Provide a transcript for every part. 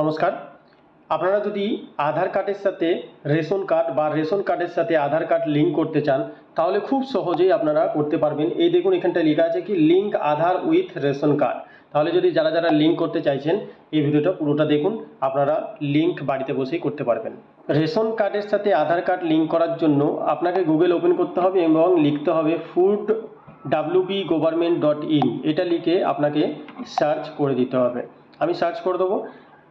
নমস্কার। আপনারা যদি আধার কার্ডের সাথে রেশন কার্ড বা রেশন কার্ডের সাথে আধার কার্ড লিঙ্ক করতে চান, তাহলে খুব সহজেই আপনারা করতে পারবেন। এই দেখুন এখানটা লেখা আছে কি, link Aadhaar with ration card তাহলে যদি যারা যারা লিঙ্ক করতে চাইছেন, এই ভিডিওটা পুরোটা দেখুন, আপনারা লিঙ্ক বাড়িতে বসেই করতে পারবেন। রেশন কার্ডের সাথে আধার কার্ড লিঙ্ক করার জন্য আপনাকে গুগল ওপেন করতে হবে এবং লিখতে হবে food W B government dot in. এটা লিখে আপনাকে সার্চ করে দিতে হবে। আমি সার্চ করে দেবো।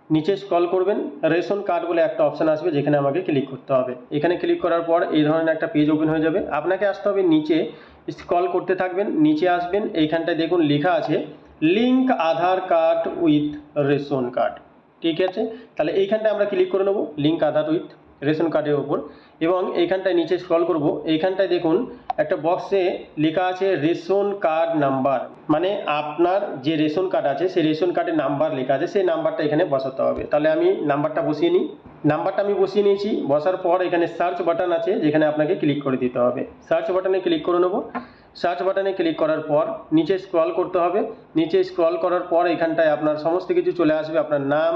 নিচে স্ক্রল করবেন, রেশন কার্ড বলে একটা অপশান আসবে যেখানে আমাকে ক্লিক করতে হবে। এখানে ক্লিক করার পর এই ধরনের একটা পেজ ওপেন হয়ে যাবে। আপনাকে আসতে হবে নিচে স্ক্রল করতে থাকবেন, নিচে আসবেন, এইখানটায় দেখুন লেখা আছে link Aadhaar card with ration card ঠিক আছে? তাহলে এইখানটায় আমরা ক্লিক করে নেব লিঙ্ক আধার উইথ রেশন কার্ডের ওপর এবং এইখানটায় নিচে স্ক্রল করব, এইখানটায় দেখুন একটা বক্সে লেখা আছে রেশন কার্ড নাম্বার। মানে আপনার যে রেশন কার্ড আছে, সেই রেশন কার্ডের নাম্বার লেখা আছে, সেই নাম্বারটা এখানে বসাতে হবে। তাহলে আমি নাম্বারটা বসিয়ে নিই। নাম্বারটা আমি বসিয়ে নিয়েছি, বসার পর এখানে সার্চ বাটন আছে, যেখানে আপনাকে ক্লিক করে দিতে হবে। সার্চ বাটনে ক্লিক করে নেব। সার্চ বাটনে ক্লিক করার পর নিচে স্ক্রল করতে হবে। নিচে স্ক্রল করার পর এখানটায় আপনার সমস্ত কিছু চলে আসবে, আপনার নাম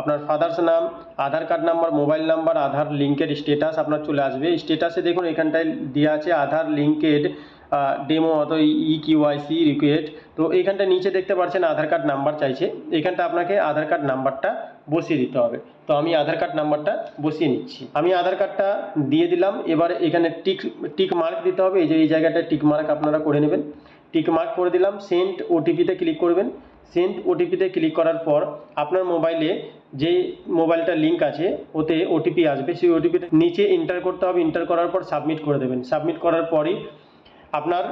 আপনার ফাদার্স নাম Aadhaar card number mobile number Aadhaar লিঙ্কের স্টেটাস আপনার চলে আসবে। স্টেটাসে দেখুন, এখানটায় দেওয়া আছে আধার লিঙ্কেড ডেমো অত ই কিউআইসি রিকোয়েস্ট তো এইখানটা নিচে দেখতে পাচ্ছেন আধার কার্ড নাম্বার চাইছে। এখানটা আপনাকে আধার কার্ড নাম্বারটা বসিয়ে দিতে হবে। তো আমি আধার কার্ড নাম্বারটা বসিয়ে নিচ্ছি। আমি আধার কার্ডটা দিয়ে দিলাম। এবার এখানে টিক টিক মার্ক দিতে হবে। এই যে, এই জায়গাটা টিক মার্ক আপনারা করে নেবেন। টিক মার্ক করে দিলাম। সেন্ট ওটিপিতে ক্লিক করবেন। সেন্ট ওটিপিতে ক্লিক করার পর আপনার মোবাইলে যে মোবাইলটা লিঙ্ক আছে, ওতে ওটিপি আসবে। সেই ওটিপিটা নিচে এন্টার করতে হবে। এন্টার করার পর সাবমিট করে দেবেন। সাবমিট করার পরই আপনার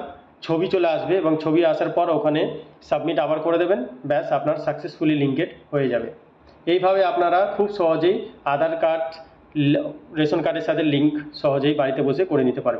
ছবি চলে আসবে এবং ছবি আসার পর ওখানে সাবমিট আবার করে দেবেন। ব্যাস, আপনার সাকসেসফুলি লিঙ্কেড হয়ে যাবে। এইভাবে আপনারা খুব সহজেই আধার কার্ড রেশন কার্ডের সাথে লিঙ্ক সহজেই বাড়িতে বসে করে নিতে পারবেন।